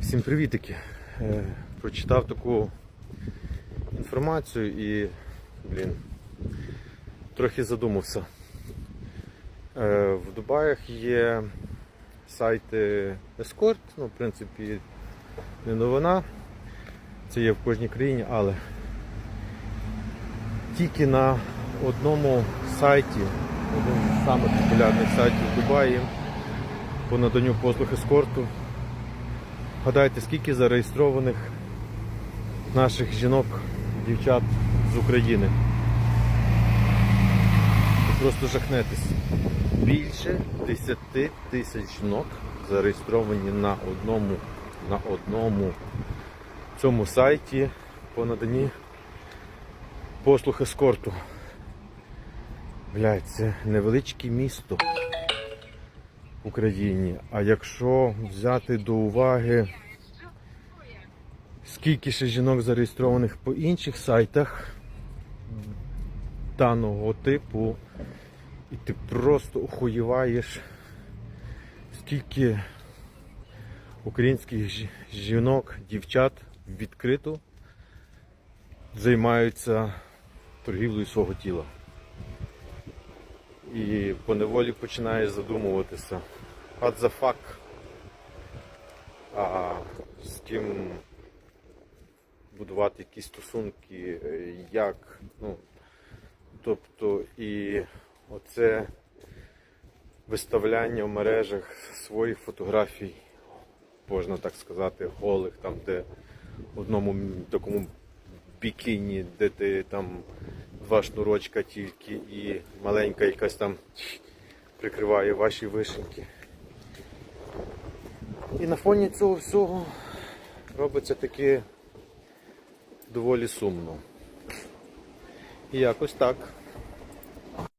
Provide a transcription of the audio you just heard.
Всім привітики. Е, Прочитав таку інформацію і, блін, трохи задумався. Е, В Дубаях є сайти Escort, ну, в принципі, не новина. Це є в кожній країні, але тільки на одному сайті, один з самих популярних сайтів в Дубаї по наданню послуг ескорту. Гадайте, скільки зареєстрованих наших жінок, дівчат з України? Просто жахнетесь. Більше 10 тисяч жінок зареєстровані на одному, на одному цьому сайті по наданні послуг ескорту. Блядь, це невеличке місто Україні. А якщо взяти до уваги, скільки ще жінок зареєстрованих по інших сайтах даного типу, і ти просто охуєваєш, скільки українських жінок, дівчат відкрито займаються торгівлею свого тіла. І поневолі починаєш задумуватися. What the fuck? А з ким будувати якісь стосунки, як. Ну, тобто і оце виставляння в мережах своїх фотографій, можна так сказати, голих, там, де в одному такому бікіні, де ти там два шнурочка тільки і маленька якась там прикриває ваші вишеньки. І на фоні цього всього робиться таке доволі сумно. І якось так.